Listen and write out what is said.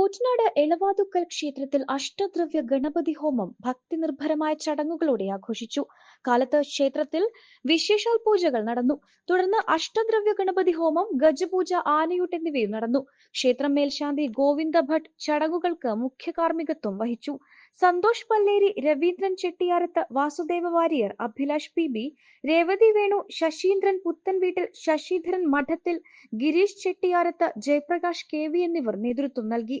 കൂറ്റനാട് എളവാതുക്കൽ ക്ഷേത്രത്തിൽ അഷ്ടദ്രവ്യ ഗണപതി ഹോമം ഭക്തി നിർഭരമായ ചടങ്ങുകളോടെ ആഘോഷിച്ചു. കാലത്ത് ക്ഷേത്രത്തിൽ വിശേഷാൽ പൂജകൾ നടന്നു. തുടർന്ന് അഷ്ടദ്രവ്യ ഗണപതി ഹോമം ഗജപൂജ ആനയൂട്ട് എന്നിവയും നടന്നു. ക്ഷേത്രം മേൽശാന്തി ഗോവിന്ദ ഭട്ട് ചടങ്ങുകൾക്ക് മുഖ്യ കാർമ്മികത്വം വഹിച്ചു. സന്തോഷ് പല്ലേരി രവീന്ദ്രൻ ചെട്ടിയാരത്ത് വാസുദേവ വാര്യർ അഭിലാഷ് പി ബി രേവതി വേണു ശശീന്ദ്രൻ പുത്തൻ വീട്ടിൽ ശശിധരൻ മഠത്തിൽ ഗിരീഷ് ചെട്ടിയാരത്ത് ജയപ്രകാശ് കെ വി എന്നിവർ നേതൃത്വം നൽകി.